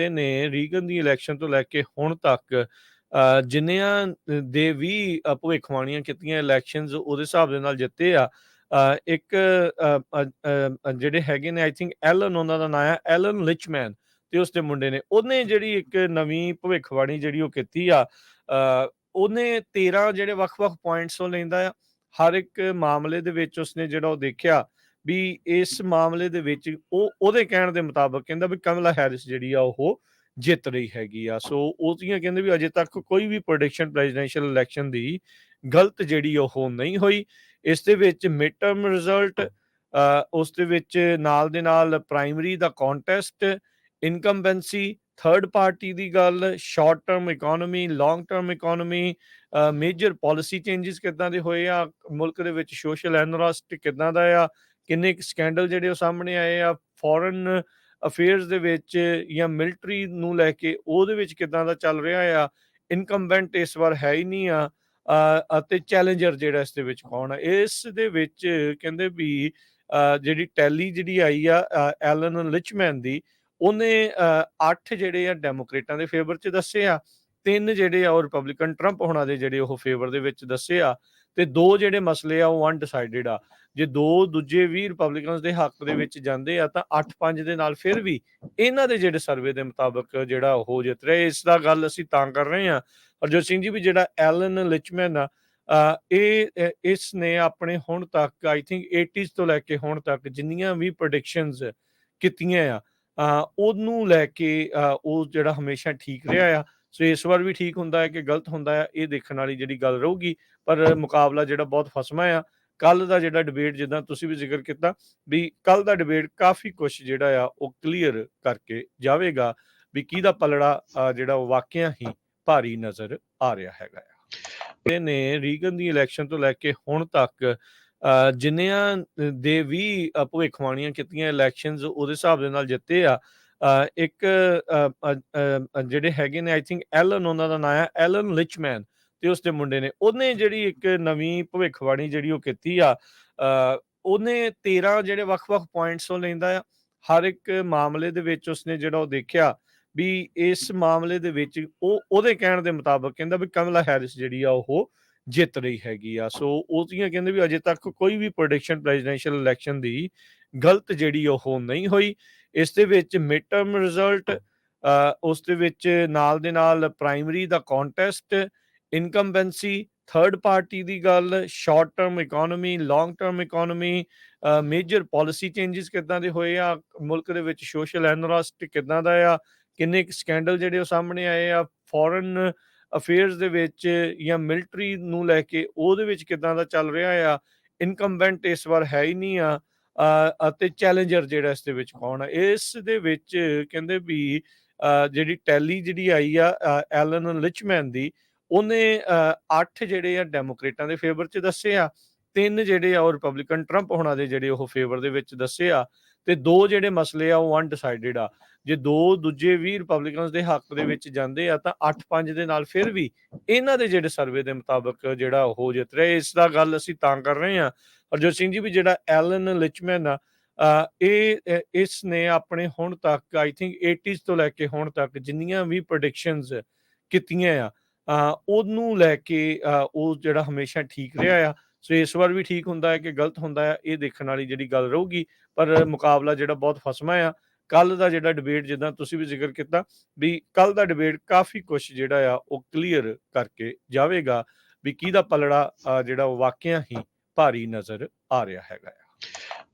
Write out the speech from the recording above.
ਇਹ ਨੇ ਰੀਗਨ ਦੀ ਇਲੈਕਸ਼ਨ ਤੋਂ ਲੈ ਕੇ ਹੁਣ ਤੱਕ ਅ, ਦੇ ਵੀ ਭਵਿੱਖਬਾਣੀਆਂ ਕੀਤੀਆਂ ਇਲੈਕਸ਼ਨਸ ਉਹਦੇ ਹਿਸਾਬ ਦੇ ਨਾਲ ਜਿੱਤੇ ਆ ਇੱਕ ਜਿਹੜੇ ਹੈਗੇ ਨੇ ਆਈ ਥਿੰਕ ਐਲਨ ਉਹਨਾਂ ਦਾ ਨਾਮ ਹੈ ਐਲਨ ਲਿਚਮੈਨ ਤੇ ਉਸ ਦੇ ਮੁੰਡੇ ਨੇ। ਉਹਨੇ ਜਿਹੜੀ ਇੱਕ ਨਵੀਂ ਭਵਿੱਖਬਾਣੀ ਜਿਹੜੀ ਉਹ ਕੀਤੀ ਆ ਉਹਨੇ 13 ਜਿਹੜੇ ਵੱਖ-ਵੱਖ ਪੁਆਇੰਟਸ ਉਹ ਲੈਂਦਾ ਆ। ਹਰ ਇੱਕ ਮਾਮਲੇ ਦੇ ਵਿੱਚ ਉਸਨੇ ਜਿਹੜਾ ਉਹ ਦੇਖਿਆ ਵੀ ਇਸ ਮਾਮਲੇ ਦੇ ਵਿੱਚ ਉਹ, ਉਹਦੇ ਕਹਿਣ ਦੇ ਮੁਤਾਬਕ ਕਹਿੰਦਾ ਵੀ ਕਮਲਾ ਹੈਰਿਸ ਜਿਹੜੀ ਆ ਉਹ ਜਿੱਤ ਰਹੀ ਹੈਗੀ ਆ। ਸੋ ਉਹਦੀਆਂ ਕਹਿੰਦੇ ਵੀ ਅਜੇ ਤੱਕ ਕੋਈ ਵੀ ਪ੍ਰੈਡਿਕਸ਼ਨ ਪ੍ਰੈਜ਼ੀਡੈਂਸ਼ੀਅਲ ਇਲੈਕਸ਼ਨ ਦੀ ਗਲਤ ਜਿਹੜੀ ਉਹ ਨਹੀਂ ਹੋਈ। ਇਸ ਦੇ ਵਿੱਚ ਮਿਡ ਟਰਮ ਰਿਜ਼ਲਟ ਉਸ ਦੇ ਵਿੱਚ ਨਾਲ ਦੇ ਨਾਲ ਪ੍ਰਾਇਮਰੀ ਦਾ ਕੰਟੈਸਟ ਇਨਕੰਬੈਂਸੀ ਥਰਡ ਪਾਰਟੀ ਦੀ ਗੱਲ short term economy long term economy major policy changes ਕਿੱਦਾਂ ਦੇ ਹੋਏ ਆ? ਮੁਲਕ ਦੇ ਵਿੱਚ ਸੋਸ਼ਲ ਐਨਰਸਟ ਕਿੱਦਾਂ ਦਾ ਆ? ਕਿੰਨੇ ਸਕੈਂਡਲ ਜਿਹੜੇ ਉਹ ਸਾਹਮਣੇ ਆਏ ਆ ਫੋਰਨ ਅਫੇਅਰਸ ਦੇ ਵਿੱਚ ਜਾਂ ਮਿਲਟਰੀ ਨੂੰ ਲੈ ਕੇ ਉਹਦੇ ਵਿੱਚ ਕਿੱਦਾਂ ਦਾ ਚੱਲ ਰਿਹਾ ਆ? ਇਨਕੰਬੈਂਟ ਇਸ ਵਾਰ ਹੈ ਹੀ ਨਹੀਂ ਆ ਅਤੇ ਚੈਲੰਜਰ ਜਿਹੜਾ ਇਸ ਦੇ ਵਿੱਚ ਕੌਣ ਆ? ਇਸ ਦੇ ਵਿੱਚ ਕਹਿੰਦੇ ਵੀ ਜਿਹੜੀ ਟੈਲੀ ਜਿਹੜੀ ਆਈ ਆ ਐਲਨ ਲਿਚਮੈਨ ਦੀ, ਉਹਨੇ 8 ਜਿਹੜੇ ਆ ਡੈਮੋਕ੍ਰੇਟਾਂ ਦੇ ਫੇਵਰ 'ਚ ਦੱਸੇ ਆ। ਤਿੰਨ ਜਿਹੜੇ ਆ ਉਹ ਰਿਪਬਲਿਕਨ ਟਰੰਪ ਹੋਣਾ ਦੇ ਜਿਹੜੇ ਉਹ ਫੇਵਰ ਦੇ ਵਿੱਚ ਦੱਸੇ ਆ ਤੇ ਦੋ ਜਿਹੜੇ ਮਸਲੇ ਆ ਉਹ ਅਨਡਿਸਾਈਡਡ ਆ। ਜੇ ਦੋ ਦੂਜੇ ਵੀ ਰਿਪਬਲਿਕਨਸ ਦੇ ਹੱਕ ਦੇ ਵਿੱਚ ਜਾਂਦੇ ਆ ਤਾਂ 8-5 ਦੇ ਨਾਲ ਫਿਰ ਵੀ ਇਹਨਾਂ ਦੇ ਜਿਹੜੇ ਸਰਵੇ ਦੇ ਮੁਤਾਬਕ ਜਿਹੜਾ ਉਹ ਜਿੱਤ ਰਿਹਾ। ਇਸ ਦਾ ਗੱਲ ਅਸੀਂ ਤਾਂ ਕਰ ਰਹੇ ਆ ਹਰਜੋਤ ਸਿੰਘ ਜੀ ਵੀ ਜਿਹੜਾ ਐਲਨ ਲਿਚਮੈਨ ਆ ਇਹ ਇਸ ਨੇ ਆਪਣੇ ਹੁਣ ਤੱਕ ਆਈ ਥਿੰਕ 80s ਤੋਂ ਲੈ ਕੇ ਹੁਣ ਤੱਕ ਜਿੰਨੀਆਂ ਵੀ ਪ੍ਰੈਡਿਕਸ਼ਨਸ ਕੀਤੀਆਂ ਆ ਉਹਨੂੰ ਲੈ ਕੇ ਅ, ਉਹ ਜਿਹੜਾ ਹਮੇਸ਼ਾ ਠੀਕ ਰਿਹਾ ਆ। ਸੋ ਇਸ ਵਾਰ ਵੀ ਠੀਕ ਹੁੰਦਾ ਹੈ ਕਿ ਗਲਤ ਹੁੰਦਾ ਹੈ ਇਹ ਦੇਖਣ ਵਾਲੀ ਜਿਹੜੀ ਗੱਲ ਰਹੂਗੀ ਪਰ ਮੁਕਾਬਲਾ ਜਿਹੜਾ ਬਹੁਤ ਫਸਮਾ ਆ। ਕੱਲ ਦਾ ਜਿਹੜਾ ਡਿਬੇਟ ਜਿੱਦਾਂ ਤੁਸੀਂ ਵੀ ਜ਼ਿਕਰ ਕੀਤਾ ਵੀ ਕੱਲ ਦਾ ਡਿਬੇਟ ਕਾਫੀ ਕੁਝ ਜਿਹੜਾ ਆ ਉਹ ਕਲੀਅਰ ਕਰਕੇ ਜਾਵੇਗਾ ਵੀ ਕਿਹਦਾ ਪਲੜਾ ਜਿਹੜਾ ਉਹ ਵਾਕਿਆ ਹੀ ਭਾਰੀ ਨਜ਼ਰ ਆ ਰਿਹਾ ਹੈਗਾ ਆ। ਇਹ ਨੇ ਰੀਗਨ ਦੀ ਇਲੈਕਸ਼ਨ ਤੋਂ ਲੈ ਕੇ ਹੁਣ ਤੱਕ ਅ, ਜਿੰਨੀਆਂ ਦੇ ਵੀ ਭਵਿੱਖਬਾਣੀਆਂ ਕੀਤੀਆਂ ਇਲੈਕਸ਼ਨਸ ਉਹਦੇ ਹਿਸਾਬ ਦੇ ਨਾਲ ਜਿੱਤੇ ਆ ਇੱਕ ਜਿਹੜੇ ਹੈਗੇ ਨੇ ਆਈ ਥਿੰਕ ਐਲਨ ਉਹਨਾਂ ਦਾ ਨਾਮ ਹੈ ਐਲਨ ਲਿਚਮੈਨ ਤੇ ਉਸ ਦੇ ਮੁੰਡੇ ਨੇ। ਉਹਨੇ ਜਿਹੜੀ ਇੱਕ ਨਵੀਂ ਭਵਿੱਖਬਾਣੀ ਜਿਹੜੀ ਉਹ ਕੀਤੀ ਆ ਉਹਨੇ 13 ਜਿਹੜੇ ਵੱਖ-ਵੱਖ ਪੁਆਇੰਟਸ ਉਹ ਲੈਂਦਾ ਆ। ਹਰ ਇੱਕ ਮਾਮਲੇ ਦੇ ਵਿੱਚ ਉਸਨੇ ਜਿਹੜਾ ਉਹ ਦੇਖਿਆ ਵੀ ਇਸ ਮਾਮਲੇ ਦੇ ਵਿੱਚ ਉਹ, ਉਹਦੇ ਕਹਿਣ ਦੇ ਮੁਤਾਬਕ ਕਹਿੰਦਾ ਵੀ ਕਮਲਾ ਹੈਰਿਸ ਜਿਹੜੀ ਆ ਉਹ ਜਿੱਤ ਰਹੀ ਹੈਗੀ ਆ। ਸੋ ਉਹਦੀਆਂ ਕਹਿੰਦੇ ਵੀ ਅਜੇ ਤੱਕ ਕੋਈ ਵੀ ਪ੍ਰੈਡਿਕਸ਼ਨ ਪ੍ਰੈਜ਼ੀਡੈਂਸ਼ੀਅਲ ਇਲੈਕਸ਼ਨ ਦੀ ਗਲਤ ਜਿਹੜੀ ਉਹ ਨਹੀਂ ਹੋਈ। ਇਸ ਦੇ ਵਿੱਚ ਮਿਡ ਟਰਮ ਰਿਜ਼ਲਟ ਉਸ ਦੇ ਵਿੱਚ ਨਾਲ ਦੇ ਨਾਲ ਪ੍ਰਾਇਮਰੀ ਦਾ ਕੰਟੈਸਟ ਇਨਕੰਬੈਂਸੀ ਥਰਡ ਪਾਰਟੀ ਦੀ ਗੱਲ short term economy long term economy major policy changes ਕਿੱਦਾਂ ਦੇ ਹੋਏ ਆ? ਮੁਲਕ ਦੇ ਵਿੱਚ ਸੋਸ਼ਲ ਐਨਰਾਸਟ ਕਿੱਦਾਂ ਦਾ ਆ? ਕਿੰਨੇ ਸਕੈਂਡਲ ਜਿਹੜੇ ਉਹ ਸਾਹਮਣੇ ਆਏ ਆ? ਫੋਰਨ ਅਫੇਅਰਸ ਦੇ ਵਿੱਚ ਜਾਂ ਮਿਲਟਰੀ ਨੂੰ ਲੈ ਕੇ ਉਹਦੇ ਵਿੱਚ ਕਿੱਦਾਂ ਦਾ ਚੱਲ ਰਿਹਾ ਆ ਇਨਕੰਬੈਂਟ ਇਸ ਵਾਰ ਹੈ ਹੀ ਨਹੀਂ ਆ ਅਤੇ ਚੈਲੰਜਰ ਜਿਹੜਾ ਇਸ ਦੇ ਵਿੱਚ ਕੌਣ ਆ? ਇਸ ਦੇ ਵਿੱਚ ਕਹਿੰਦੇ ਵੀ ਜਿਹੜੀ ਟੈਲੀ ਜਿਹੜੀ ਆਈ ਆ ਐਲਨ ਲਿਚਮੈਨ ਦੀ, ਉਹਨੇ 8 ਜਿਹੜੇ ਆ ਡੈਮੋਕ੍ਰੇਟਾਂ ਦੇ ਫੇਵਰ 'ਚ ਦੱਸੇ ਆ ਤਿੰਨ ਜਿਹੜੇ ਆ ਉਹ ਰਿਪਬਲਿਕਨ ਟਰੰਪ ਹੋਣਾ ਦੇ ਜਿਹੜੇ ਉਹ ਫੇਵਰ ਦੇ ਵਿੱਚ ਦੱਸੇ ਆ ਤੇ ਦੋ ਜਿਹੜੇ ਮਸਲੇ ਆ ਉਹ ਅਨਡਿਸਾਈਡਡ ਆ। ਜੇ ਦੋ ਦੂਜੇ ਵੀ ਰਿਪਬਲਿਕਨਸ ਦੇ ਹੱਕ ਦੇ ਵਿੱਚ ਜਾਂਦੇ ਆ ਤਾਂ 8-5 ਦੇ ਨਾਲ ਫਿਰ ਵੀ ਇਹਨਾਂ ਦੇ ਜਿਹੜੇ ਸਰਵੇ ਦੇ ਮੁਤਾਬਕ ਜਿਹੜਾ ਉਹ ਜਿੱਤ ਰਿਹਾ। ਇਸ ਦਾ ਗੱਲ ਅਸੀਂ ਤਾਂ ਕਰ ਰਹੇ ਆ ਹਰਜੋਤ ਸਿੰਘ ਜੀ ਵੀ ਜਿਹੜਾ ਐਲਨ ਲਿਚਮੈਨ ਆ ਇਹ ਇਸ ਨੇ ਆਪਣੇ ਹੁਣ ਤੱਕ ਆਈ ਥਿੰਕ 80s ਤੋਂ ਲੈ ਕੇ ਹੁਣ ਤੱਕ ਜਿੰਨੀਆਂ ਵੀ ਪ੍ਰੈਡਿਕਸ਼ਨਸ ਕੀਤੀਆਂ ਆ ਉਹਨੂੰ ਲੈ ਕੇ ਅ, ਉਹ ਜਿਹੜਾ ਹਮੇਸ਼ਾ ਠੀਕ ਰਿਹਾ ਆ। ਸੋ ਇਸ ਵਾਰ ਵੀ ਠੀਕ ਹੁੰਦਾ ਹੈ ਕਿ ਗਲਤ ਹੁੰਦਾ ਹੈ, ਇਹ ਦੇਖਣ ਵਾਲੀ ਜਿਹੜੀ ਗੱਲ ਰਹੂਗੀ, ਪਰ ਮੁਕਾਬਲਾ ਜਿਹੜਾ ਬਹੁਤ ਫਸਮਾ ਆ। ਕੱਲ ਦਾ ਜਿਹੜਾ ਡਿਬੇਟ ਜਿੱਦਾਂ ਤੁਸੀਂ ਵੀ ਜ਼ਿਕਰ ਕੀਤਾ ਵੀ ਕੱਲ ਦਾ ਡਿਬੇਟ ਕਾਫੀ ਕੁਝ ਜਿਹੜਾ ਆ, ਉਹ ਕਲੀਅਰ ਕਰਕੇ ਜਾਵੇਗਾ ਵੀ ਕਿਹਦਾ ਪਲੜਾ ਜਿਹੜਾ ਉਹ ਵਾਕਿਆ ਹੀ ਭਾਰੀ ਨਜ਼ਰ ਆ ਰਿਹਾ ਹੈਗਾ ਆ।